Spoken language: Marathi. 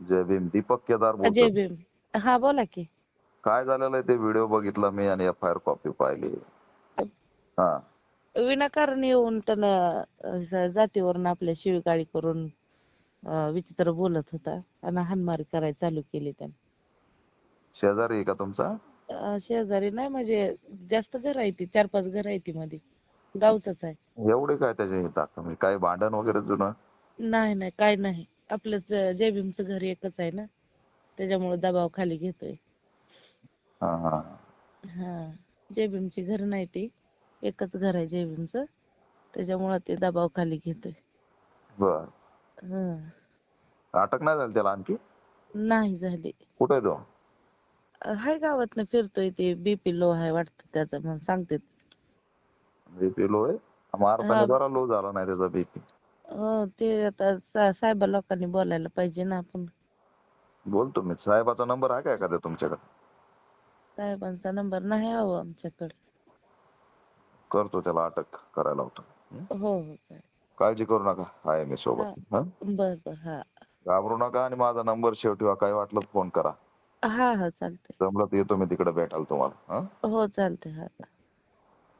जय भीम. दीपक केदार अजय बोलतो भीम. हा बोला की. काय झालेलं आहे ते व्हिडिओ बघितला मी आणि एफ आय आर कॉपी पाहिली. हा. विनाकारण येऊन त्यानं जातीवरून आपल्या शिवीगाळी करून अं, विचित्र बोलत होता. आणि हाणमारी करायला चालू केली त्यानं. शेजारी आहे का तुमचा? अं, शेजारी नाही म्हणजे जास्त घर आहे ती. चार पाच घर आहे ती मध्ये गावच आहे. एवढे काय त्याचे दाखव काय भांडण वगैरे जुनं? नाही नाही काय नाही. आपलंच जय भीमचं घर एकच आहे ना? त्याच्यामुळे दबाव खाली घेतोय. हा हा. हा. जय भीमची घर नाही ती. एकच घर आहे जय भीमचं त्याच्यामुळे ते दबाव खाली घेतोय. बर. हं. अटक नाही झाली त्याला आणखी? नाही झाली. कुठे तो? हाय गावात फिरतोय ते बीपी लो आहे वाटतं त्याचा म्हणून सांगते. बीपी लो आहे? हा. जरा लो झाला नाही त्याचा बीपी. हो ते आता सा- साहेबा लोकांनी बोलायला पाहिजे ना आपण. बोलतो मी. साहेबाचा नंबर आहे का एखादा तुमच्याकडे? साहेबांचा नंबर नाही हवा आमच्याकडे. करतो त्याला अटक करायला होतो. हो? हो काळजी करू नका. आहे मी सोबत. हा बर बर हा. घाबरू नका आणि माझा नंबर शेव ठेवा काय वाटलं तर फोन करा. हा हा चालतंय. जमलं तर येतो मी तिकडे भेटायला तुम्हाला. हा? हो चालतंय हा.